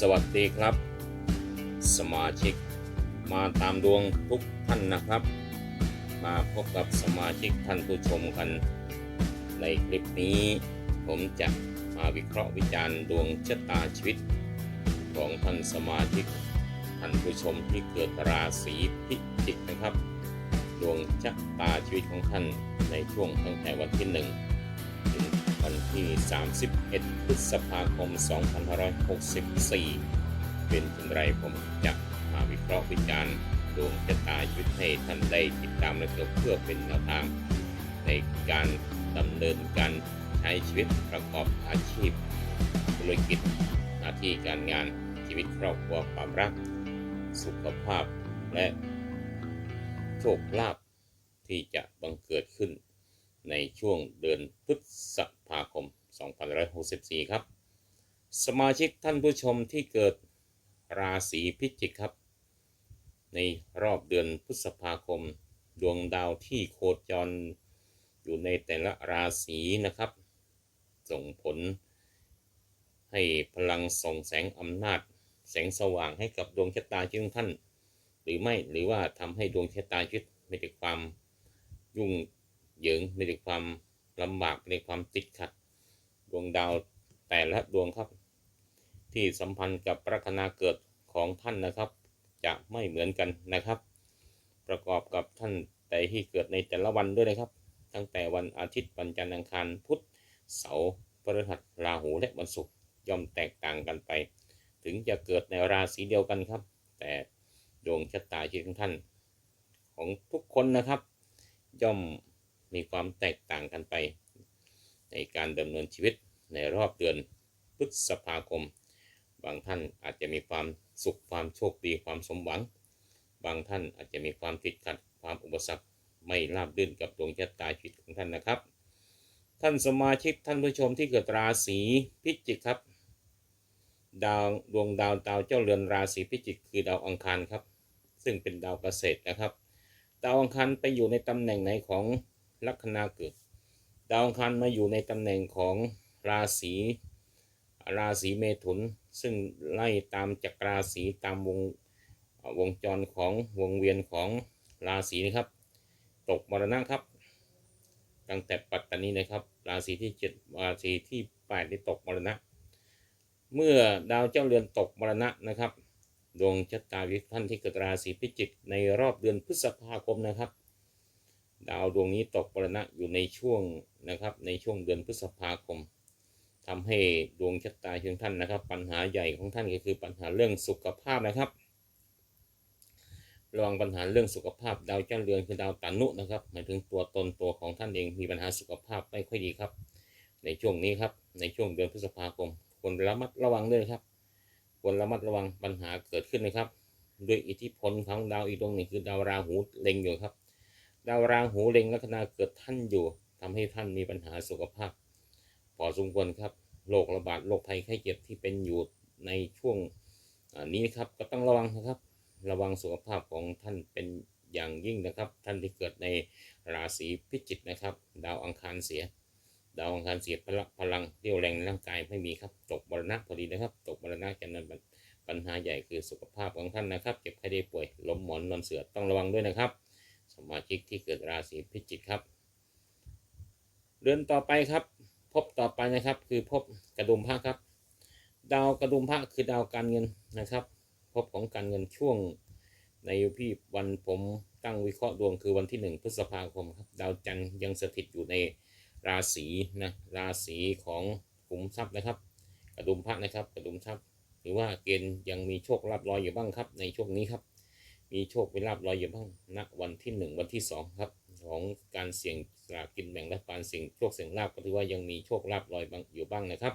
สวัสดีครับ สมาชิกมาตามดวงทุกท่านนะครับ มาพบกับสมาชิกท่านผู้ชมกัน ในคลิปนี้ ผมจะมาวิเคราะห์วิจารณ์ดวงชะตาชีวิต ของท่านสมาชิกท่านผู้ชมที่เกิดราศีพิจิกนะครับ ดวงชะตาชีวิตของท่านในช่วงตั้งแต่วันที่หนึ่ง วันที่ 31 พฤษภาคม 2564 เป็นอย่างไรผมจะมาวิเคราะห์วิจารณ์ดวงชะตาชีวิตให้ท่านได้ติดตามและเพื่อเป็นแนวทาง ในการดำเนินการใช้ชีวิตประกอบอาชีพ ธุรกิจหน้าที่การงานชีวิตครอบครัวความรัก สุขภาพและโชคลาภที่จะบังเกิดขึ้น ในช่วงเดือนพฤษภาคม 2564 ครับ สมาชิกท่านผู้ชมที่เกิดราศีพิจิกครับ ในรอบเดือนพฤษภาคม ดวงดาวที่โคจร อยู่ในแต่ละราศีนะครับ ส่งผล ให้พลังส่งแสงอำนาจ แสงสว่างให้กับดวงชะตาชีวิตของท่าน หรือไม่หรือว่าทำให้ดวงชะตาชีวิตไม่ได้ความยุ่ง เหยิงไม่ได้ความลำบากไม่ได้ความติดขัด ดวงดาวแต่ละดวงครับ ที่สัมพันธ์กับลัคนาเกิดของท่านนะครับ จะไม่เหมือนกันนะครับ ประกอบกับท่านแต่ที่เกิดในแต่ละวันด้วยนะครับ ตั้งแต่วันอาทิตย์วันจันทร์อังคารพุธเสาร์พฤหัสราหูและวันศุกร์ย่อมแตกต่างกันไป ถึงจะเกิดในราศีเดียวกันครับ แต่ดวงชะตาชีวิตของท่าน ของทุกคนนะครับ ย่อม มีความแตกต่างกันไป ในการดำเนินชีวิตในรอบเดือนพฤษภาคม บางท่านอาจจะมีความสุขความโชคดีความสมหวัง บางท่านอาจจะมีความติดขัดความอุปสรรคไม่ราบรื่นกับดวงชะตาชีวิตของท่านนะครับ ท่านสมาชิกท่านผู้ชมที่เกิดราศีพิจิกครับ ดาวดวงดาวดาวเจ้าเรือนราศีพิจิก คือดาวอังคารครับ ซึ่งเป็นดาวเกษตรนะครับ ดาวอังคารไปอยู่ในตำแหน่งไหนของ ลัคนาเกิด ดาวอังคารมาอยู่ในตำแหน่งของราศีราศีเมถุน ซึ่งไล่ตามจากราศีตามวงวงจรของวงเวียนของราศีนะครับ ตกมรณะครับ ตั้งแต่ปัตตานีนะครับ ราศีที่เจ็ดราศีที่แปดที่ตกมรณะ เมื่อดาวเจ้าเรือนตกมรณะนะครับ ดวงชะตาวิท่านที่เกิดราศีพิจิกในรอบเดือนพฤษภาคมนะครับ ดาวดวงนี้ตกมรณะอยู่ในช่วงนะครับในช่วงเดือนพฤษภาคมทำให้ดวงชะตาของท่านนะครับ ปัญหาใหญ่ของท่านก็คือปัญหาเรื่องสุขภาพนะครับระวังปัญหาเรื่องสุขภาพดาวเจ้าเรือนคือดาวตานุนะครับหมายถึงตัวตนตัวของท่านเองมีปัญหาสุขภาพไม่ค่อยดีครับ ในช่วงนี้ครับในช่วงเดือนพฤษภาคมควรระมัดระวังด้วยครับควรระมัดระวังปัญหาเกิดขึ้นนะครับ ด้วยอิทธิพลของดาวอีกดวงหนึ่งคือดาวราหูเล็งอยู่ครับ ดาวราหูเล็งลัคนาเกิดท่านอยู่ทำให้ท่านมีปัญหาสุขภาพพอสมควรครับโรคระบาดโรคภัยไข้เจ็บที่เป็นอยู่ในช่วงนี้ครับก็ต้องระวังนะครับ ระวังสุขภาพของท่านเป็นอย่างยิ่งนะครับ ท่านที่เกิดในราศีพิจิกนะครับ ดาวอังคารเสีย ดาวอังคารเสียพละพลังเรี่ยวแรงในร่างกายไม่มีครับตกมรณะพอดีนะครับ ตกมรณะจะนั้นปัญหาใหญ่คือสุขภาพของท่านนะครับ เจ็บไข้ได้ป่วยล้มหมอนนอนเสือต้องระวังด้วยนะครับ สมาชิกที่เกิดราศีพิจิกครับ เดือนต่อไปครับ พบต่อไปนะครับ คือพบกระดุมพระครับ ดาวกระดุมพระคือดาวการเงินนะครับ พบของการเงินช่วงในพี่วันผมตั้งวิเคราะห์ดวงคือวันที่หนึ่งพฤษภาคมครับ ดาวจันทร์ยังสถิตอยู่ในราศีนะราศีของขุมทรัพย์นะครับ กระดุมพระนะครับ กระดุมทรัพย์ หรือว่าเกณฑ์ยังมีโชคลาภลอยอยู่บ้างครับในช่วงนี้ครับ มีโชคมีลาภลอยอยู่บ้างณวันที่หนึ่งวันที่สองครับ ของการเสี่ยงสลากกินแบ่งรัฐบาลเสี่ยงโชคเสี่ยงลาภก็ถือว่ายังมีโชคลาภลอยอยู่บ้างนะครับ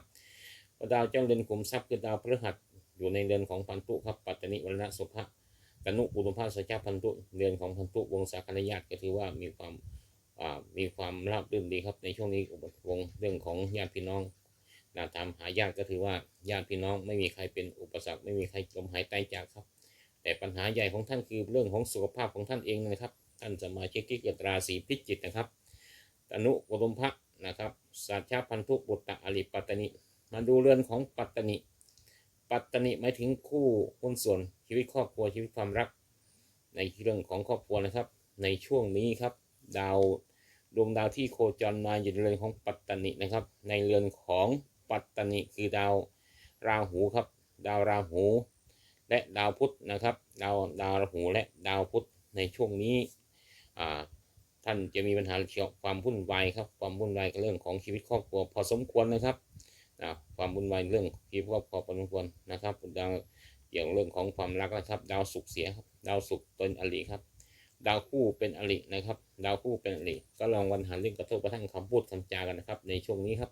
ดาวเจ้าเรือนขุมทรัพย์คือดาวพฤหัสอยู่ในเรือนของพันธุครับปัตตนิวรณะสุภะกนุปุรุภาสัจจพันธุเรือนของพันธุวงศาคณญาติก็ถือว่ามีความมีความราบรื่นดีครับในช่วงนี้วงเรื่องของญาติพี่น้องนาทำหาญาติก็ถือว่าญาติพี่น้องไม่มีใครเป็นอุปสรรคไม่มีใครจมหายตายจากครับ แต่ปัญหาใหญ่ของท่านคือเรื่องของสุขภาพของท่านเองนะครับ ท่านสมาชิกที่เกิดราศีพิจิกนะครับตนุกุลมพะนะครับสัจจพันธุบุตตะอริปัตตนิ มาดูเรือนของปัตตนิ ปัตตนิหมายถึงคู่หุ้นส่วนชีวิตครอบครัวชีวิตความรัก ในเรื่องของครอบครัวนะครับ ในช่วงนี้ครับ ดาวดวงดาวที่โคจรมาอยู่ในเรือนของปัตตนินะครับ ในเรือนของปัตตนิคือดาวราหูครับ ดาวราหู และดาวพุธนะครับ ดาวดาวราหูและดาวพุธในช่วงนี้ท่านจะมีปัญหาเกี่ยวกับความวุ่นวายครับ ความวุ่นวายเรื่องของชีวิตครอบครัวพอสมควรนะครับความวุ่นวายเรื่องชีวิตครอบครัวพอสมควรนะครับดาวเกี่ยวกับเรื่องของความรักนะครับ ดาวศุกร์เสียครับ ดาวศุกร์เป็นอริครับ ดาวคู่เป็นอรินะครับ ดาวคู่เป็นอริก็ลองวันหันเรื่องกระทบกระทั่งคำพูดคำจากันนะครับ ในช่วงนี้ครับ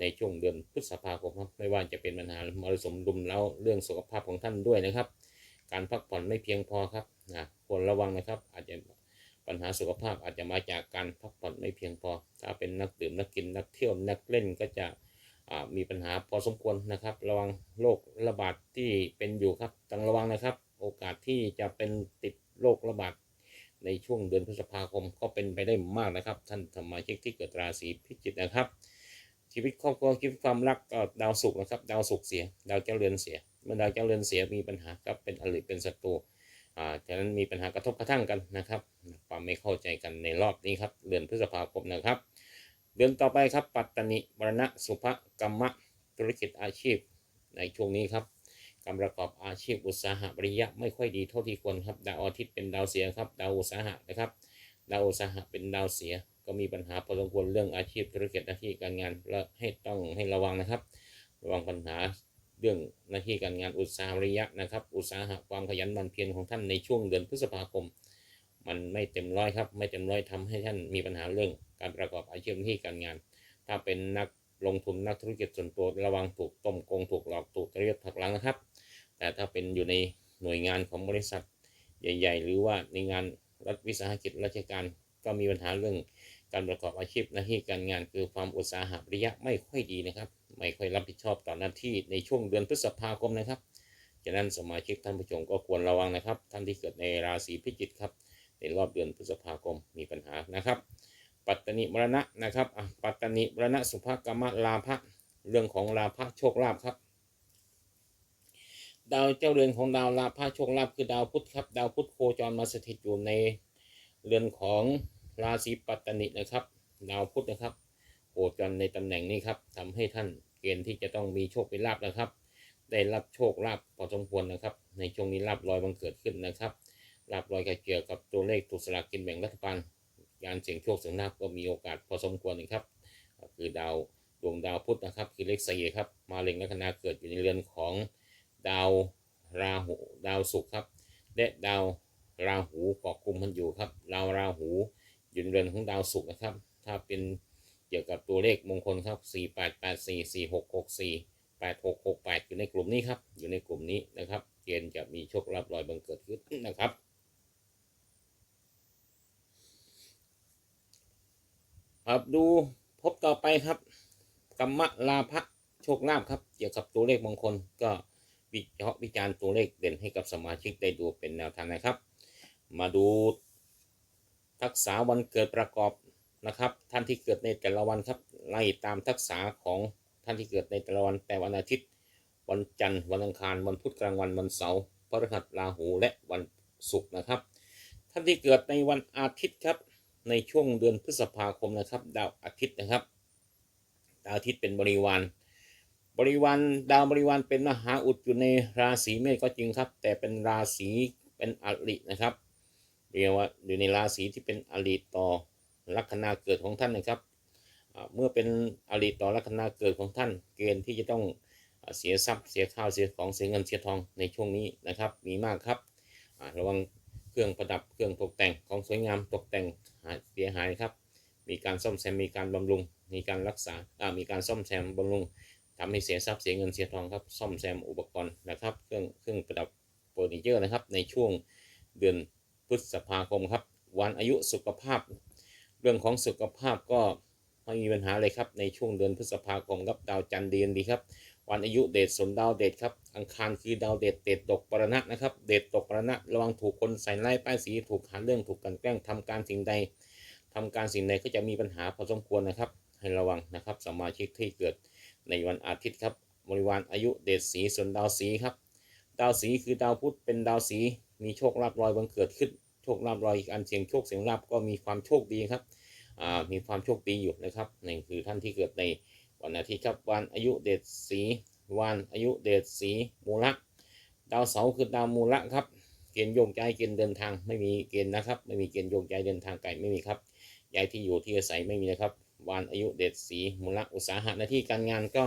ในช่วงเดือนพฤษภาคมครับไม่ว่าจะเป็นปัญหามรสุมรุมเร้าเรื่องสุขภาพของท่านด้วยนะครับ การพักผ่อนไม่เพียงพอครับนะควรระวังนะครับ อาจจะปัญหาสุขภาพอาจจะมาจากการพักผ่อนไม่เพียงพอ ถ้าเป็นนักดื่มนักกินนักเที่ยวนักเล่นก็จะมีปัญหาพอสมควรนะครับ ระวังโรคระบาดที่เป็นอยู่ครับต้องระวังนะครับ โอกาสที่จะเป็นติดโรคระบาดในช่วงเดือนพฤษภาคมก็เป็นไปได้มากนะครับ ท่านสมาชิกที่เกิดราศีพิจิกนะครับ ชีวิตครอบครัวชีวิตความรักก็ดาวศุกนะครับ ดาวศุกเสีย ดาวเจ้าเรือนเสีย เมื่อดาวเจ้าเรือนเสียมีปัญหาก็เป็นอริเป็นศัตรูอ่าฉะนั้นมีปัญหากระทบกระทั่งกันนะครับ ความไม่เข้าใจกันในรอบนี้ครับ เดือนพฤษภาคมนะครับ เดือนต่อไปครับ ปัตตนิมรณะสุภกรรมะธุรกิจอาชีพในช่วงนี้ครับการประกอบอาชีพอุตสาหะบริยะไม่ค่อยดีเท่าที่ควรครับ ดาวอาทิตย์เป็นดาวเสียครับ ดาวอุตสาหะนะครับ ดาวอุตสาหะเป็นดาวเสีย ก็มีปัญหาพอสมควรเรื่องอาชีพธุรกิจหน้าที่การงานและให้ต้องให้ระวังนะครับ ระวังปัญหาเรื่องหน้าที่การงานอุตสาหบริยะนะครับ อุตสาหะความขยันหมั่นเพียรของท่านในช่วงเดือนพฤษภาคม มันไม่เต็มร้อยครับ ไม่เต็มร้อยทำให้ท่านมีปัญหาเรื่องการประกอบอาชีพหน้าที่การงาน ถ้าเป็นนักลงทุนนักธุรกิจส่วนตัวระวังถูกต้มโกงถูกหลอกถูกเรียกผักหลังนะครับ แต่ถ้าเป็นอยู่ในหน่วยงานของบริษัท ใหญ่ ๆ หรือว่าในงาน รัฐวิสาหกิจราชการก็มีปัญหาเรื่องการประกอบอาชีพหน้าที่การงานคือความอุตสาหะระยะไม่ค่อยดีนะครับ ไม่ค่อยรับผิดชอบต่อหน้าที่ในช่วงเดือนพฤษภาคมนะครับฉะนั้นสมาชิกท่านผู้ชมก็ควรระวังนะครับ ท่านที่เกิดในราศีพิจิกครับ ในรอบเดือนพฤษภาคมมีปัญหานะครับ ปัตตนิมรณะนะครับปัตตนิมรณะสุภกรรมลาภะเรื่องของลาภะโชคลาภครับ ดาวเจ้าเรือนของดาวลาภะโชคลาภคือดาวพุธครับ ดาวพุธโคจรมาสถิตอยู่ในเรือนของราศีปัตตนินะครับ ดาวพุธนะครับ โคจรในตำแหน่งนี้ครับทำให้ท่านเกณฑ์ที่จะต้องมีโชคเป็นลาภนะครับ ได้รับโชคลาภพอสมควรนะครับ ในช่วงนี้ลาภลอยบังเกิดขึ้นนะครับลาภลอยกเกี่ยวกับตัวเลขถูกสลากกินแบ่งรัฐบาลการเสี่ยงโชคเสี่ยงลาภก็มีโอกาสพอสมควรนะครับ คือดาวดวงดาวพุธนะครับ คือเลขสี่ครับ มาเล็งลัคนาเกิดอยู่ในเรือนของ ดาวราหูดาวศุกร์ครับและดาวราหูเกาะกลุ่มมันอยู่ครับดาวราหูอยู่ในเรือนของดาวศุกร์นะครับ ถ้าเป็นเกี่ยวกับตัวเลขมงคลครับสี่แปดแปดสี่สี่หกหกสี่แปดหกหกแปดอยู่ในกลุ่มนี้ครับ อยู่ในกลุ่มนี้นะครับ เกณฑ์จะมีโชคลาภลอยบังเกิดขึ้นนะครับ ครับดูพบต่อไปครับ กรรมลาภโชคลาภครับ เกี่ยวกับตัวเลขมงคลก็ วิเคราะห์วิจารณ์ตัวเลขเด่นให้กับสมาชิกได้ดูเป็นแนวทางนะครับ มาดูทักษะวันเกิดประกอบนะครับ ท่านที่เกิดในแต่ละวันครับไล่ตามทักษะของท่านที่เกิดในแต่ละวันแต่วันอาทิตย์ วันจันทร์วันอังคารวันพุธกลางวันวันเสาร์พฤหัสราหูและวันศุกร์นะครับ ท่านที่เกิดในวันอาทิตย์ครับในช่วงเดือนพฤษภาคมนะครับ ดาวอาทิตย์นะครับ ดาวอาทิตย์เป็นบริวาร บริวารดาวบริวารเป็นมหาอุดอยู่ในราศีเมษก็จริงครับ แต่เป็นราศีเป็นอรินะครับเรียกว่าอยู่ในราศีที่เป็นอริต่อลัคนาเกิดของท่านนะครับ เมื่อเป็นอริต่อลัคนาเกิดของท่าน เกณฑ์ที่จะต้องเสียทรัพย์เสียข้าวเสียของเสียเงินเสียทองในช่วงนี้นะครับ มีมากครับระวังเครื่องประดับเครื่องตกแต่งของสวยงามตกแต่งหายเสียหายครับ มีการซ่อมแซมมีการบำรุง มีการรักษาอ่ามีการซ่อมแซมบำรุง ทำให้เสียทรัพย์เสียเงินเสียทองครับ ซ่อมแซมอุปกรณ์นะครับ เครื่องเครื่องประดับเฟอร์นิเจอร์นะครับ ในช่วงเดือนพฤษภาคมครับ วันอายุสุขภาพ เรื่องของสุขภาพก็ไม่มีปัญหาเลยครับ ในช่วงเดือนพฤษภาคมครับ ดาวจันทร์เดียนดีครับ วันอายุเดชสนดาวเดชครับ อังคารคือดาวเดชเดชตกปรณะนะครับ เดชตกปรณะ ระวังถูกคนใส่ไล่ป้ายสี ถูกหาเรื่องถูกกันแกล้งทำการสิ่งใดทำการสิ่งใดก็จะมีปัญหาพอสมควรนะครับ ให้ระวังนะครับ สมาชิกที่เกิด ในวันอาทิตย์ครับบริวารอายุเดชสีส่วนดาวสีครับ ดาวสีคือดาวพุธเป็นดาวสีมีโชคลาภลอยบังเกิดขึ้นโชคลาภลอยอีกอันเสียงโชคเสียงลาภก็มีความโชคดีครับมีความโชคดีอยู่นะครับนี่คือท่านที่เกิดในวันอาทิตย์ครับวันอายุเดชสีวันอายุเดชสีมูละดาวเสาร์คือดาวมูละครับเกณฑ์โยงใจเกณฑ์เดินทางไม่มีเกณฑ์นะครับ ไม่มีเกณฑ์โยงใจเดินทางไกลไม่มีครับย้ายที่อยู่ที่อาศัยไม่มีนะครับ วันอายุเดชสีมูลอุตสาหะหน้าที่การงานก็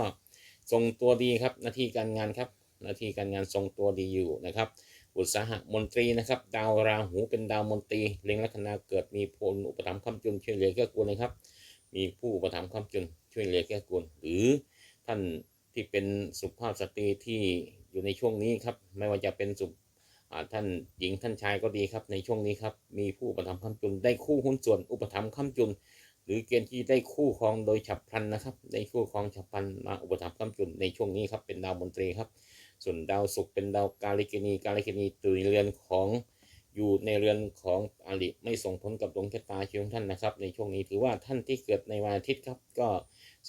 ทรงตัวดีครับหน้าที่การงานครับหน้าที่การงานทรงตัวดีอยู่นะครับ อุตสาหะมนตรีนะครับ ดาวราหูเป็นดาวมนตรีเล็งลัคนาเกิดมีพลอุปถัมภ์คำจุนช่วยเหลือแก้กุลนะครับ มีผู้อุปถัมภ์คำจุนช่วยเหลือแก้กุลหรือท่านที่เป็นสุภาพสตรีที่อยู่ในช่วงนี้ครับ ไม่ว่าจะเป็นสุท่านหญิงท่านชายก็ดีครับในช่วงนี้ครับมีผู้อุปถัมภ์คำจุนได้คู่หุ้นส่วนอุปถัมภ์คำจุน หรือเกณฑ์ที่ได้คู่ครองโดยฉับพลันนะครับได้คู่ครองฉับพลันมาอุปถัมภ์คำจุนในช่วงนี้ครับเป็นดาวมนตรีครับ ส่วนดาวศุกร์เป็นดาวกาลิกินีกาลิกินีตุยเรือนของอยู่ในเรือนของอาริไม่ส่งผลกับดวงชะตาชีวิตของท่านนะครับ ในช่วงนี้ถือว่าท่านที่เกิดในวันอาทิตย์ครับ ก็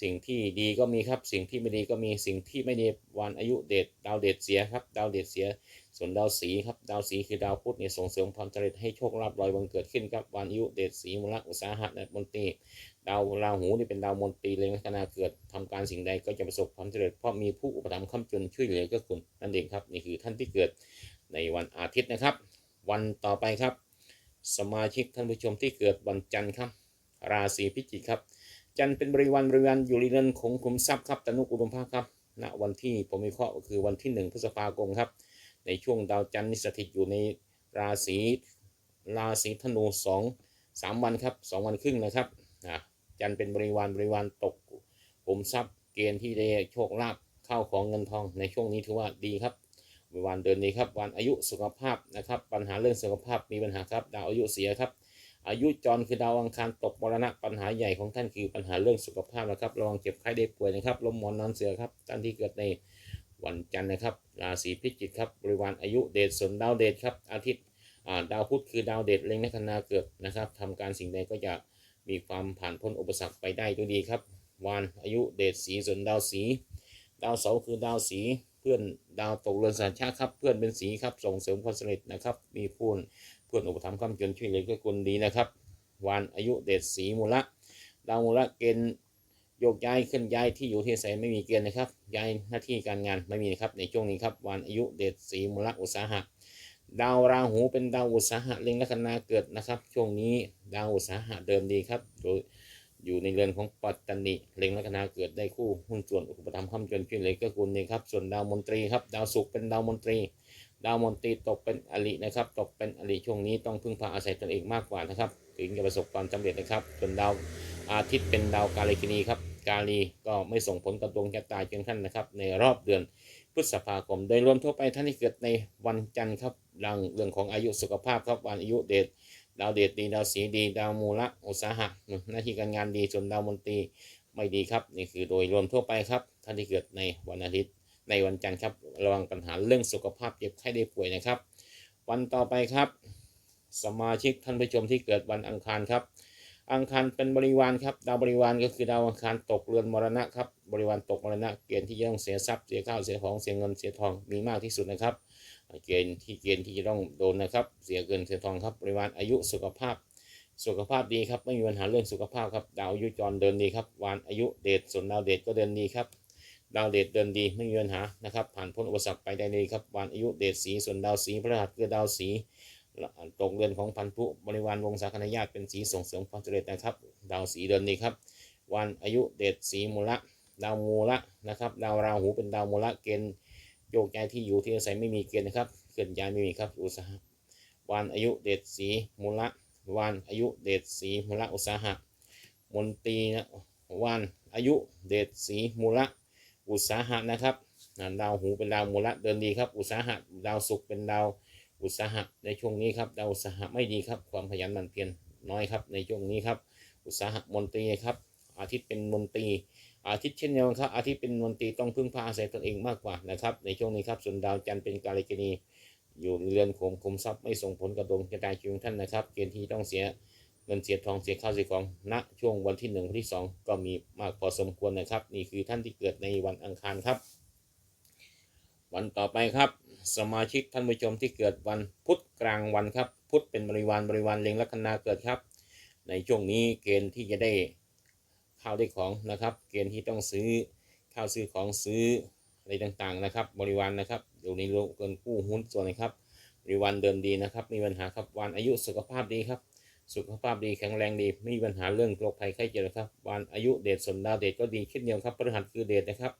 สิ่งที่ดีก็มีครับ สิ่งที่ไม่ดีก็มีสิ่งที่ไม่ดีวันอายุเดชดาวเดชเสียครับ ดาวเดชเสีย ส่วนดาวสีครับ ดาวสีคือดาวพุธเนี่ยส่งเสริมความสำเร็จให้โชคลาภลอยบังเกิดขึ้นครับวันอายุเดชสีมูลอุตสาหะและมนตรีดาวราหูนี่เป็นดาวมนตรีเลยลัคนาเกิดทำการสิ่งใดก็จะประสบความสำเร็จเพราะมีผู้อุปถัมภ์ค้ำจุนช่วยเหลือก็คุณนั่นเองครับนี่คือท่านที่เกิดในวันอาทิตย์นะครับ วันต่อไปครับ สมาชิกท่านผู้ชมที่เกิดวันจันทร์ครับ ราศีพิจิกครับ จันทร์เป็นบริวารบริวารอยู่ในเรือนของขุมทรัพย์ครับตนุอุดมภาคครับณวันที่ผมมีข้อก็คือวันที่หนึ่งพฤษภาคมครับ ในช่วงดาวจันทร์นิสถิตอยู่ในราศีราศีธนูสองสามวันครับสองวันครึ่งนะครับอ่าจันทร์เป็นบริวารบริวารตกผมทรัพย์เกณฑ์ที่ได้โชคลาภเข้าของเงินทองในช่วงนี้ถือว่าดีครับบริวารเดินดีครับวันอายุสุขภาพนะครับ ปัญหาเรื่องสุขภาพมีปัญหาครับ ดาวอายุเสียครับ อายุจรคือดาวอังคารตกมรณะปัญหาใหญ่ของท่านคือปัญหาเรื่องสุขภาพนะครับระวังเจ็บไข้ได้ป่วยนะครับลมหมอนนอนเสือครับท่านที่เกิดใน วันจันทร์นะครับราศีพิจิกครับบริวารอายุเดชส่วนดาวเดชครับอาทิตย์ดาวพุธคือดาวเดชเล็งในคนาเกิดนะครับทำการสิ่งใดก็จะมีความผ่านพ้นอุปสรรคไปได้ด้วยดีครับวานอายุเดชสีส่วนดาวสีดาวเสาคือดาวสีเพื่อนดาวตกเรือนสัญชาติครับเพื่อนเป็นสีครับส่งเสริมความสำเร็จนะครับมีพูนเพื่อนอุปถัมภ์คำจนช่วยเหลือเกื้อกูลดีนะครับวานอายุเดชสีมูละดาวมูละเกณฑ์ โยกย้ายขึ้นย้ายที่อยู่ที่อาศัยไม่มีเกณฑ์นะครับ ย้ายหน้าที่การงานไม่มีนะครับในช่วงนี้ครับวานอายุเดชสีมูลอุตสาหะดาวราหูเป็นดาวอุตสาหะเล็งลัคนาเกิดนะครับ ช่วงนี้ดาวอุตสาหะเดิมดีครับโดยอยู่ในเรือนของปัตตานีเล็งลัคนาเกิดได้คู่หุ้นส่วนอุปถัมภ์คำจนช่วยเลือเกื้อกูลนี่ครับส่วนดาวมนตรีครับดาวศุกร์เป็นดาวมนตรี ดาวมนตรีตกเป็นอรินะครับตกเป็นอริช่วงนี้ต้องพึ่งพาอาศัยตนเองมากกว่านะครับ ถึงจะประสบความสำเร็จนะครับ ส่วนดาว อาทิตย์เป็นดาวกาลิกินีครับ กาลีก็ไม่ส่งผลกับดวงชะตาเพียงท่านนะครับ ในรอบเดือนพฤษภาคม โดยรวมทั่วไปท่านที่เกิดในวันจันทร์ครับดังเรื่องของอายุสุขภาพครับวันอายุเดชดาวเดชดีดาวสีดี ดาวมูละอุตสาหะหน้าที่การงานดีส่วนดาวมนตรีไม่ดีครับ นี่คือโดยรวมทั่วไปครับท่านที่เกิดในวันอาทิตย์ในวันจันทร์ครับระวังปัญหาเรื่องสุขภาพเจ็บไข้ได้ป่วยนะครับ วันต่อไปครับ สมาชิกท่านผู้ชมที่เกิดวันอังคารครับ อังคารเป็นบริวารครับ ดาวบริวารก็คือดาวอังคารตกเรือนมรณะครับ บริวารตกมรณะ เกณฑ์ที่จะต้องเสียทรัพย์ เสียข้าว เสียของ เสียเงิน เสียทอง มีมากที่สุดนะครับ เกณฑ์ที่เกณฑ์ที่จะต้องโดนนะครับ เสียเงิน เสียทองครับ บริวารอายุสุขภาพ สุขภาพดีครับ ไม่มีปัญหาเรื่องสุขภาพครับ ดาวอายุจรเดินดีครับ วานอายุเดชส่วนดาวเดชก็เดินดีครับ ดาวเดชเดินดี ไม่มีปัญหานะครับ ผ่านพ้นอุปสรรคไปได้เลยครับ วานอายุเดชสี ส่วนดาวสีพระหัสคือดาวสี ตกเรือนของพันธุบริวารวงศาคณญาติเป็นสีส่งเสริมความสำเร็จนะครับ ดาวสีเดือนนี้ครับ วันอายุเดชสีมูละดาวมูละนะครับ ดาวราหูเป็นดาวมูละเกณฑ์โยกย้ายที่อยู่ที่อาศัยไม่มีเกณฑ์นะครับเคลื่อนย้ายไม่มีครับอุตสาหะวันอายุเดชสีมูละวันอายุเดชสีมูละอุตสาหะมนตรีนะวันอายุเดชสีมูละอุตสาหะนะครับดาวหูเป็นดาวมูละเดินดีครับ อุตสาหะดาวศุกร์เป็นดาว อุตสาหะในช่วงนี้ครับดาวอุตสาหะไม่ดีครับ ความขยันหมั่นเพียรน้อยครับ ในช่วงนี้ครับ อุตสาหะมนตรีครับ อาทิตย์เป็นมนตรี อาทิตย์เช่นเดียวกันครับ อาทิตย์เป็นมนตรีต้องพึ่งพาอาศัยตนเองมากกว่านะครับ ในช่วงนี้ครับส่วนดาวจันทร์เป็นกาลิกินี อยู่ในเรือนของคุมทรัพย์ไม่ส่งผลกระดวงชะตาชีวิตของท่านนะครับ เกณฑ์ที่ต้องเสียเงินเสียทองเสียข้าวเสียของณช่วงวันที่หนึ่งวันที่สองก็มีมากพอสมควรนะครับ นี่คือท่านที่เกิดในวันอังคารครับ วันต่อไปครับ สมาชิกท่านผู้ชมที่เกิดวันพุธกลางวันครับ พุธเป็นบริวารบริวารเล็งลัคนาเกิดครับ ในช่วงนี้เกณฑ์ที่จะได้ข้าวได้ของนะครับ เกณฑ์ที่ต้องซื้อข้าวซื้อของซื้ออะไรต่างๆนะครับ บริวารนะครับอยู่ในโลกเกินกู้หุ้นส่วนนะครับ บริวารเดินดีนะครับไมมีปัญหาครับวันอายุสุขภาพดีครับ สุขภาพดีแข็งแรงดีไม่มีปัญหาเรื่องโรคภัยไข้เจ็บครับวันอายุเดชสนดาวเดชก็ดีเช่นเดียวครับพฤหัสคือเดชนะครับ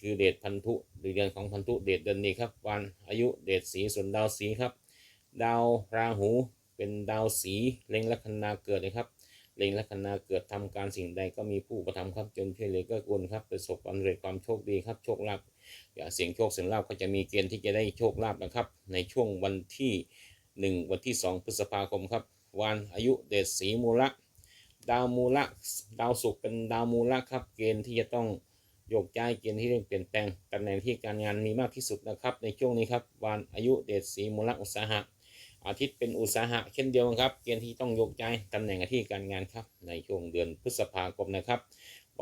คือเดชพันธุหรือเดือนของพันธุเดชเดือนนี้ครับวันอายุเดชสีส่วนดาวสีครับ ดาวราหูเป็นดาวสีเล็งลัคนาเกิดนะครับเล็งลัคนาเกิดทำการสิ่งใดก็มีผู้ประทำครับจนช่วยเหลือก็กุลครับประสบความสำเร็จความโชคดีครับโชคลาภอย่าเสียงโชคเสียงลาภก็จะมีเกณฑ์ที่จะได้โชคลาภนะครับ ในช่วงวันที่ 1 วันที่ 2 พฤษภาคมครับวันอายุเดชสีมูละดาวมูละดาวศุกร์เป็นดาวมูละครับเกณฑ์ที่จะต้อง โยกย้ายเกณฑ์ที่เรื่องเปลี่ยนแปลงตำแหน่งที่การงานมีมากที่สุดนะครับ ในช่วงนี้ครับวันอายุเดชสีมูละอุตสาหะ อาทิตย์เป็นอุตสาหะเช่นเดียวกันครับ เกณฑ์ที่ต้องโยกย้ายตำแหน่งที่การงานครับ ในช่วงเดือนพฤษภาคมนะครับ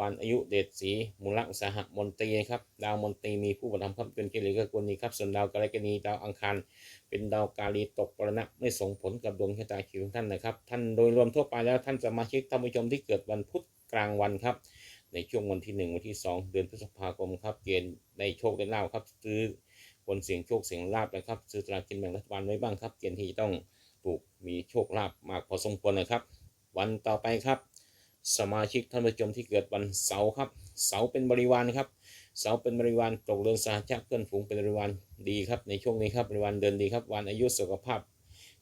วันอายุเดชสีมูลอุตสาหะมนตรีครับดาวมนตรีมีผู้ประทำครับเป็นเกลีกกุลนี้ครับส่วนดาวกาลกนีดาวอังคาร เป็นดาวกาลีตกปรณะไม่ส่งผลกับดวงชะตาชีวิตของท่านนะครับ ท่านโดยรวมทั่วไปแล้วท่านสมาชิกท่านผู้ชมที่เกิดวันพุธกลางวันครับ ในช่วงวันที่ 1 วันที่ 2 เดือนพฤษภาคมครับเกณฑ์ในโชคได้ลาภครับ ซื้อคนเสียงโชคเสียงลาบนะครับ ซื้อตรากินแบ่งรัฐบาลไว้บ้างครับ เกณฑ์ที่จะต้องถูกมีโชคลาภมากพอสมควรนะครับ วันต่อไปครับ สมาชิกท่านผู้ชมที่เกิดวันเสาร์ครับ เสาร์เป็นบริวารครับ เสาร์เป็นบริวารตกเรือนสหชาเพื่อนฝูงเป็นบริวารดีครับในช่วงนี้ครับบริวารเดินดีครับวันอายุสุขภาพ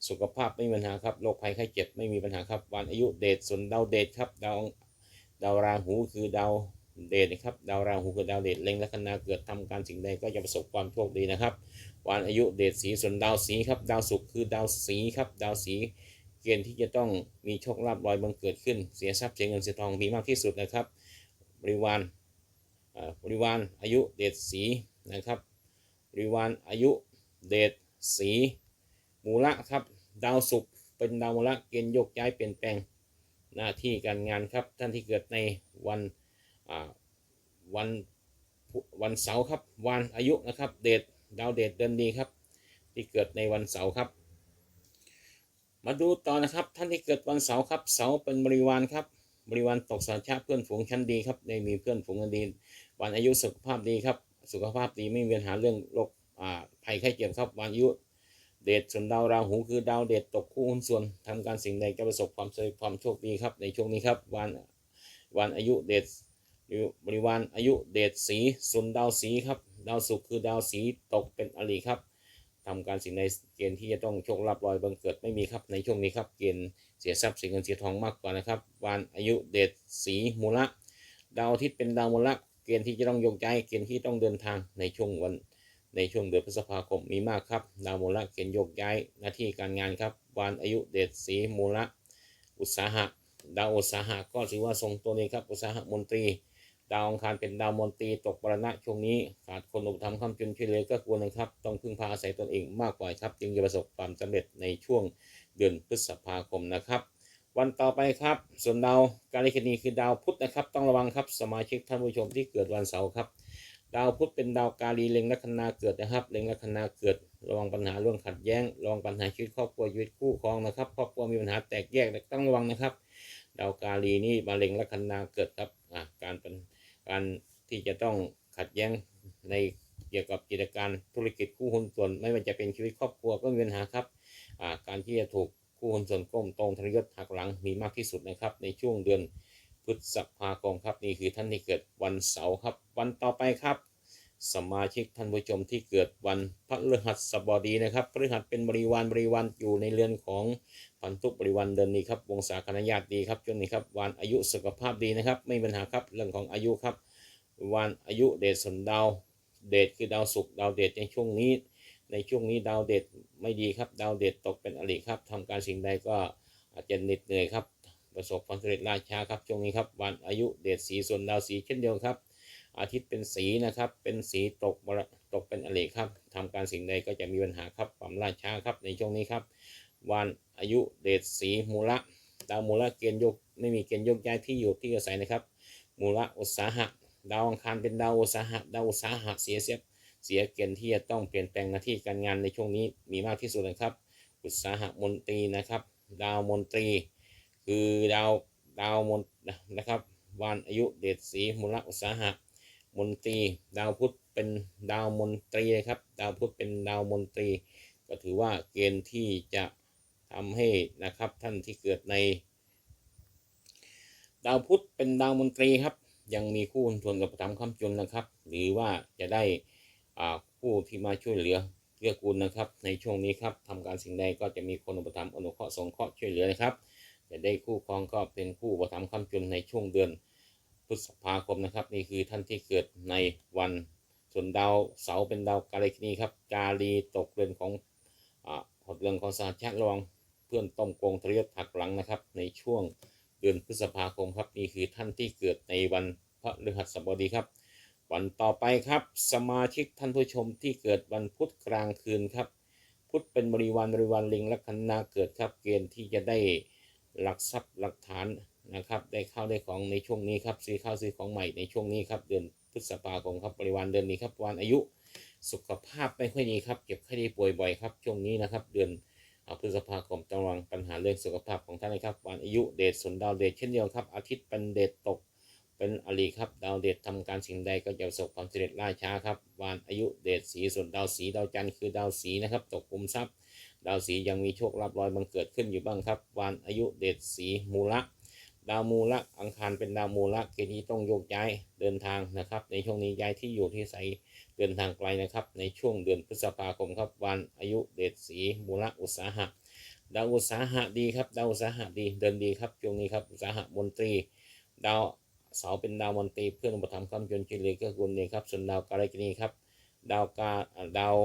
สุขภาพไม่มีปัญหาครับ โรคภัยไข้เจ็บไม่มีปัญหาครับ วันอายุเดชส่วนดาวเดชครับ ดาว ดาวราหูคือดาวเดชนะครับดาวราหูคือดาวเดชเล็งลัคนาเกิดทำการสิ่งใดก็จะประสบความโชคดีนะครับวันอายุเดชสีส่วนดาวสีครับดาวศุกร์คือดาวสีครับดาวสีเกณฑ์ที่จะต้องมีโชคลาภลอยบังเกิดขึ้นเสียทรัพย์เสียเงินเสียทองมีมากที่สุดนะครับบริวารอ่าบริวารอายุเดชสีนะครับบริวารอายุเดชสีมูละครับดาวศุกร์เป็นดาวมูละเกณฑ์โยกย้ายเปลี่ยนแปลง หน้าที่การงานครับท่านที่เกิดในวันวันวันเสาร์ครับวันอายุนะครับเดชดาวเดชเดือนดีครับที่เกิดในวันเสาร์ครับมาดูต่อนะครับท่านที่เกิดวันเสาร์ครับเสาร์เป็นบริวารครับบริวารตกสารชาติเพื่อนฝูงชั้นดีครับได้มีเพื่อนฝูงกันดี วันอายุสุขภาพดีครับ สุขภาพดีไม่มีปัญหาเรื่องโรคอ่าภัยไข้เจ็บครับวันอายุ เดชส่วนดาวราหูคือดาวเดชตกคู่หุ้นส่วนทำการสิ่งใดจะประสบความสำเร็จความโชคดีครับในช่วงนี้ครับวันวันอายุเดชบริวารอายุเดชสีส่วนดาวสีครับดาวศุกร์คือดาวสีตกเป็นอริครับทำการสิ่งใดเกณฑ์ที่จะต้องโชคลาภลอยบังเกิดไม่มีครับในช่วงนี้ครับเกณฑ์เสียทรัพย์เสียเงินเสียทองมากกว่านะครับวันอายุเดชสีมูละดาวอาทิตย์เป็นดาวมูละเกณฑ์ที่จะต้องโยกย้ายเกณฑ์ที่ต้องเดินทางในช่วงวัน ในช่วงเดือนพฤษภาคมมีมากครับ ดาวมูละเกณฑ์โยกย้ายหน้าที่การงานครับวันอายุเดชสีมูละอุตสาหะ ดาวอุตสาหะก็ถือว่าทรงตัวนี้ครับอุตสาหะมนตรี ดาวองคารเป็นดาวมนตรีตกปรณะช่วงนี้ขาดคนอุปถัมภ์คำจุนช่วยเหลือก็ควรนะครับต้องพึ่งพาอาศัยตนเองมากกว่าครับ จึงจะประสบความสำเร็จในช่วงเดือนพฤษภาคมนะครับวันต่อไปครับ ส่วนดาวการลิคนีคือดาวพุธนะครับ ต้องระวังครับสมาชิกท่านผู้ชมที่เกิดวันเสาร์ครับ ดาวพุธเป็นดาวกาลีเล็งลัคนาเกิดนะครับ เล็งลัคนาเกิดระวังปัญหาเรื่องขัดแย้งระวังปัญหาชีวิตครอบครัวชีวิตคู่ครองนะครับครอบครัวมีปัญหาแตกแยกต้องระวังนะครับ ดาวกาลีนี่มาเล็งลัคนาเกิดครับอ่าการเป็นการที่จะต้องขัดแย้งในเกี่ยวกับกิจการธุรกิจคู่หุ้นส่วน ไม่ว่าจะเป็นชีวิตครอบครัวก็มีปัญหาครับอ่าการที่จะถูกคู่หุ้นส่วนก้มตรงทรยศหักหลังมีมากที่สุดนะครับ ในช่วงเดือน พฤษภาคมครับนี่คือท่านที่เกิดวันเสาร์ครับ วันต่อไปครับ สมาชิกท่านผู้ชมที่เกิดวันพฤหัสบดีนะครับพฤหัสเป็นบริวารบริวารอยู่ในเรือนของพันธุบริวารเดือนนี้ครับวงศาคณะญาติดีครับจนนี้ครับวันอายุสุขภาพดีนะครับไม่มีปัญหาครับเรื่องของอายุครับ วันอายุเดชสนดาวเดชคือดาวศุกร์ดาวเดชในช่วงนี้ ในช่วงนี้ดาวเดชไม่ดีครับ ดาวเดชตกเป็นอริครับทำการสิ่งใดก็อาจจะเหน็ดเหนื่อยครับ ประสบความสำเร็จล่าชาครับช่วงนี้ครับวันอายุเดชสีส่วนดาวสีเช่นเดียวครับ อาทิตย์เป็นสีนะครับเป็นสีตกมรตกเป็นอริครับทำการสิ่งใดก็จะมีปัญหาครับความล่าชาครับในช่วงนี้ครับวันอายุเดชสีมูละดาวมูละเกณฑ์ยกไม่มีเกณฑ์ยกย้ายที่อยู่ที่อาศัยนะครับ มูละอุตสาหะ ดาวอังคารเป็นดาวอุตสาหะดาวอุตสาหะเสียเสียเสียเกณฑ์ที่จะต้องเปลี่ยนแปลงหน้าที่การงานในช่วงนี้มีมากที่สุดนะครับ อุตสาหมนตรีนะครับ ดาวมนตรี คือดาวดาวมนนะครับวันอายุเดชศรีมูลอุตสาหะมนตรี ดาวพุธเป็นดาวมนตรีนะครับ ดาวพุธเป็นดาวมนตรี ก็ถือว่าเกณฑ์ที่จะทำให้นะครับท่านที่เกิดใน ดาวพุธเป็นดาวมนตรีครับ ยังมีคู่ชวนกับประทำคำจุนนะครับ หรือว่าจะได้อ่าผู้ที่มาช่วยเหลือเกื้อกูลนะครับ ในช่วงนี้ครับทำการสิ่งใดก็จะมีคนอุปถัมภ์อนุเคราะห์สงเคราะห์ช่วยเหลือนะครับ จะได้คู่ครองก็เป็นผู้อุปถัมภ์คำจุนในช่วงเดือนพฤษภาคมนะครับ นี่คือท่านที่เกิดในวันส่วนดาวเสาร์เป็นดาวกาลิกนีครับกาลีตกเรือนของอ่าหดเรือนของสาชาติระวังเพื่อนต้มโกงทรยศหักหลังนะครับ ในช่วงเดือนพฤษภาคมครับนี่คือท่านที่เกิดในวันพระฤหัสบดีครับ วันต่อไปครับ สมาชิกท่านผู้ชมที่เกิดวันพุธกลางคืนครับ พุธเป็นบริวารบริวารลิงและคันนาเกิดครับเกณฑ์ที่จะได้ หลักทรัพย์หลักฐานนะครับ ได้เข้าได้ของในช่วงนี้ครับซื้อข้าวซื้อของใหม่ในช่วงนี้ครับเดือนพฤษภาคมครับบริวารเดือนนี้ครับวันอายุสุขภาพไม่ค่อยดีครับเจ็บไข้ได้ป่วยบ่อยครับช่วงนี้นะครับ เดือนพฤษภาคมต้องระวังปัญหาเรื่องสุขภาพของท่านนะครับวันอายุเดชสนดาวเดชเช่นเดียวครับ อาทิตย์เป็นเดชตกเป็นอลีครับดาวเดชทำการสิ่งใดก็จะประสบความสำเร็จล่าช้าครับวานอายุเดชสีส่วนดาวสีดาวจันทร์คือดาวสีนะครับตกกลุ่มทรัพย์ ดาวสียังมีโชคลาภลอยบังเกิดขึ้นอยู่บ้างครับวานอายุเดชสีมูละดาวมูละอังคารเป็นดาวมูละเกณฑ์ที่ต้องโยกย้ายเดินทางนะครับ ในช่วงนี้ย้ายที่อยู่ที่ใสยเดินทางไกลนะครับ ในช่วงเดือนพฤษภาคมครับวันอายุเดชสีมูละอุตสาหะดาวอุตสาหะดีครับดาวอุตสาหะดีเดินดีครับช่วงนี้ครับอุตสาหะมนตรี ดาวเสาเป็นดาวมนตรีเพื่อนอุปถัมภ์คำจนจิเลก็กุลเนี่ยครับส่วนดาวกาลกินีครับดาวกาดาว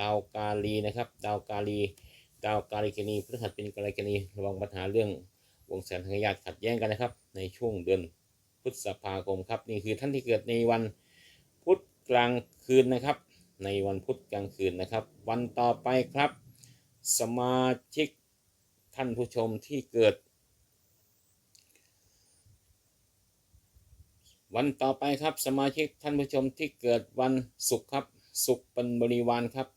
ดาวกาลีนะครับ ดาวกาลี ดาวกาลิกนีพฤหัสเป็นกาลิกนีระวังปัญหาเรื่องวงแสนทางญาติขัดแย้งกันนะครับ ในช่วงเดือนพฤษภาคมครับ นี่คือท่านที่เกิดในวันพุธกลางคืนนะครับ ในวันพุธกลางคืนนะครับ วันต่อไปครับ สมาชิกท่านผู้ชมที่เกิด วันต่อไปครับสมาชิกท่านผู้ชมที่เกิดวันศุกร์ครับศุกร์เป็นบริวารครับ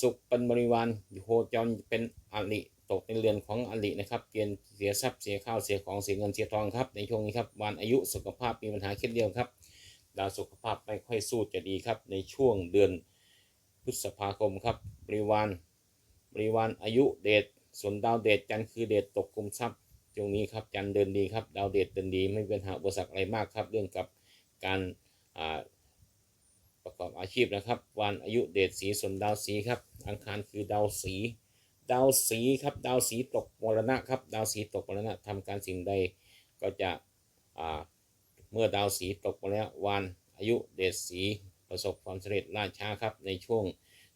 ศุกร์เป็นบริวารโคจรเป็นอริตกในเรือนของอรินะครับ เกณฑ์เสียทรัพย์เสียข้าวเสียของเสียเงินเสียทองครับในช่วงนี้ครับวันอายุสุขภาพมีปัญหาเช่นเดียวครับดาวสุขภาพไม่ค่อยสู้จะดีครับ ในช่วงเดือนพฤษภาคมครับบริวารบริวารอายุเดชส่วนดาวเดชจันคือเดชตกกลุ่มทรัพย์ตรงนี้ครับจันเดินดีครับดาวเดชเดินดีไม่เป็นหาอุปสรรคอะไรมากครับ เรื่องกับการอ่า ประกอบอาชีพนะครับ วันอายุเดชสีส่วนดาวสีครับ อังคารคือดาวสี ดาวสีครับ ดาวสีตกมรณะครับ ดาวสีตกมรณะทำการสิ่งใดก็จะเมื่อดาวสีตกมาแล้ววันอายุเดชสีประสบความสำเร็จล่าช้าครับ ในช่วง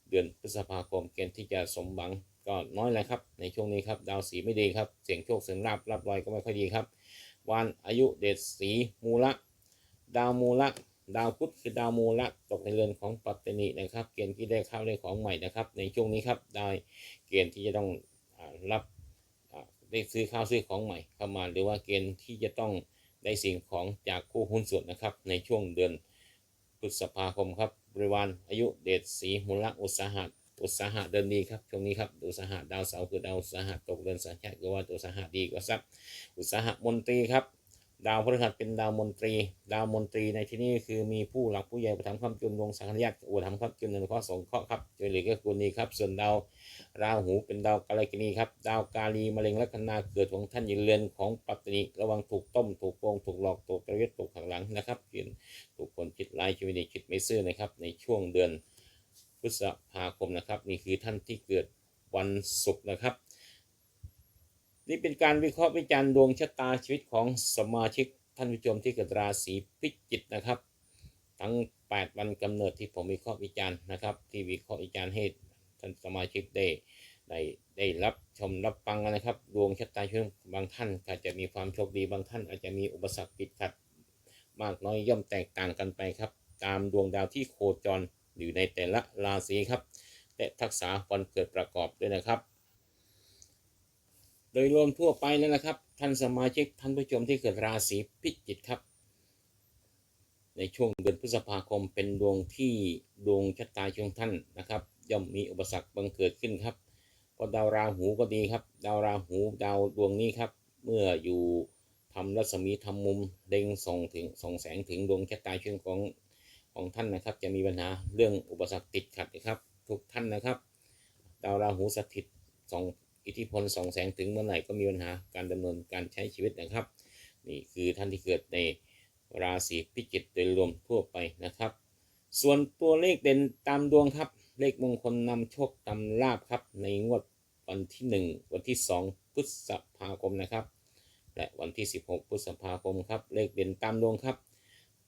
เดือนพฤษภาคมเกณฑ์ที่จะสมหวังก็น้อยแหละครับ ในช่วงนี้ครับ ดาวสีไม่ดีครับ เสียงโชคเสียงลาบรับรอยก็ไม่ค่อยดีครับ วันอายุเดชสีมูละ ดาวมูละ ดาวพุธคือดาวมูละตกในเรือนของปัตตนีนะครับ เกณฑ์ที่ได้เข้าได้ของใหม่นะครับ ในช่วงนี้ครับได้เกณฑ์ที่จะต้องอรับได้ซื้อข้าวซื้อของใหม่เข้ามา หรือว่าเกณฑ์ที่จะต้องได้สิ่งของจากคู่หุ้นส่วนนะครับ ในช่วงเดือนพฤษภาคมครับบริวารอายุเดชสีมูลอุตสาหะอุตสาหะเดินดีครับช่วงนี้ครับอุตสาหะดาวเสาร์คือดาวอุตสาหะตกเดือนสัญชาติก็ว่าอุตสาหะดีกว่าทรัพย์อุตสาหะมนตรีครับ ดาวพฤหัสเป็นดาวมนตรี ดาวมนตรีในที่นี้คือมีผู้หลักผู้ใหญ่ประทับความจุนวงสังฆญาติอุปถัมภ์ความจุนในข้อสงเคราะห์ครับช่วยเหลือเกื้อกูลนี้ครับ ส่วนดาวราหูเป็นดาวกาลกินีครับ ดาวกาลีมะเร็งลัคนาเกิดของท่านยินเรือนของปัตตนีระวังถูกต้มถูกโกงถูกหลอกถูกตระเวทถูกขังหลังนะครับเกินถูกคนคิดร้ายชีวิตคิดไม่ซื่อนะครับในช่วงเดือนพฤษภาคมนะครับ นี่คือท่านที่เกิดวันศุกร์นะครับ นี่เป็นการวิเคราะห์วิจารณ์ดวงชะตาชีวิตของสมาชิกท่านผู้ชมที่เกิดราศีพิจิกนะครับ ทั้ง 8 วันกำเนิดที่ผมวิเคราะห์วิจารณ์นะครับ ที่วิเคราะห์วิจารณ์ให้ท่านสมาชิกได้ได้ได้รับชมรับฟังนะครับ ดวงชะตาชีวิตบางท่านอาจจะมีความโชคดีบางท่านอาจจะมีอุปสรรคติดขัด มากน้อยย่อมแตกต่างกันไปครับ ตามดวงดาวที่โคจรอยู่ในแต่ละราศีครับและทักษะวันเกิดประกอบด้วยนะครับ โดยรวมทั่วไปแล้วนะครับ ท่านสมาชิกท่านผู้ชมที่เกิดราศีพิจิกครับ ในช่วงเดือนพฤษภาคมเป็นดวงที่ดวงชะตาช่วงท่านนะครับ ย่อมมีอุปสรรคบังเกิดขึ้นครับก็ดาวราหูก็ดีครับ ดาวราหูดาวดวงนี้ครับ เมื่ออยู่ทำรัศมีทำมุมเล็งส่องถึงส่องแสงถึงดวงชะตาช่วงของของท่านนะครับ จะมีปัญหาเรื่องอุปสรรคติดขัดนะครับ ทุกท่านนะครับ ดาวราหูสถิตส่อง อิทธิพลส่องแสงถึงเมื่อไหร่ก็มีปัญหาการดำเนินการใช้ชีวิตนะครับ นี่คือท่านที่เกิดในราศีพิจิกโดยรวมทั่วไปนะครับ ส่วนตัวเลขเด่นตามดวงครับ เลขมงคลนำโชคนำลาบครับ ในงวดวันที่ 1 วันที่ 2 พฤษภาคมนะครับ และวันที่ 16 พฤษภาคมครับ เลขเด่นตามดวงครับ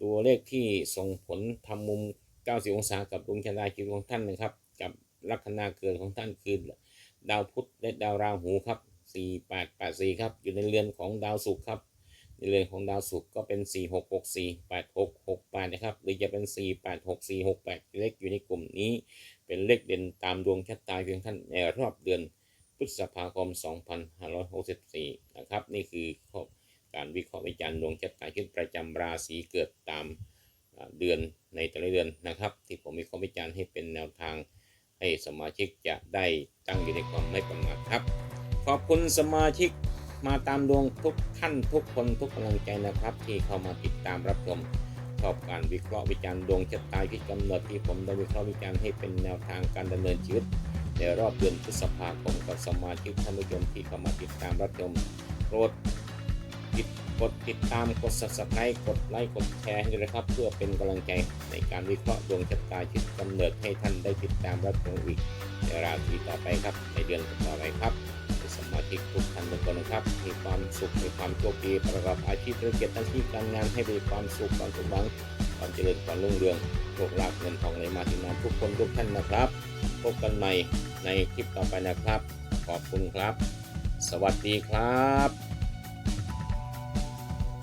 ตัวเลขที่ส่งผลทำมุม 90 องศากับดวงชะตาชีวิตของท่านนะครับ กับลัคนาเกิดของท่านคือ ดาวพุธและดาวราหูครับ4884ครับอยู่ในเรือนของดาวศุกร์ครับในเรือนของดาวศุกร์ก็เป็น4 6 6 4 8 6 6 8นะครับหรือจะเป็น4 8 6 4 6 8เลขอยู่ในกลุ่มนี้ เป็นเลขเด่นตามดวงชะตาเพียงท่านในรอบเดือนพฤษภาคม 2564 นะครับ นี่คือข้อการวิเคราะห์วิจารณ์ดวงชะตาชีวิตประจำราศีเกิดตามเดือนในแต่ละเดือนนะครับ ที่ผมวิเคราะห์วิจารณ์ให้เป็นแนวทาง ให้สมาชิกจะได้ตั้งอยู่ในความไม่ประมาทครับ ขอบคุณสมาชิกมาตามดวงทุกท่านทุกคนทุกกำลังใจนะครับ ที่เข้ามาติดตามรับชมชอบการวิเคราะห์วิจารณ์ดวงชะตาที่กำหนดที่ผมได้วิเคราะห์วิจารณ์ให้เป็นแนวทางการดำเนินชีวิตในรอบเดือนพฤษภาคมกับสมาชิกท่านผู้ชมที่เข้ามาติดตามรับชมโปรดติด กดติดตามกด subscribe กดไลค์กดแชร์ให้ด้วยนะครับ เพื่อเป็นกำลังใจในการวิเคราะห์ดวงชะตาชีวิตกำเนิดให้ท่านได้ติดตามรับชมอีกในราศีต่อไปครับ ในเดือนต่อไปครับสมาชิกทุกท่านทุกคนนะครับมีความสุขมีความโชคดีประกอบอาชีพธุรกิจหน้าที่การงานให้มีความสุขความสมหวังความเจริญความรุ่งเรืองโชคลาภเงินทองไหลมาถึงงานทุกคนทุกท่านนะครับพบกันใหม่ในคลิปต่อไปนะครับ ขอบคุณครับ สวัสดีครับ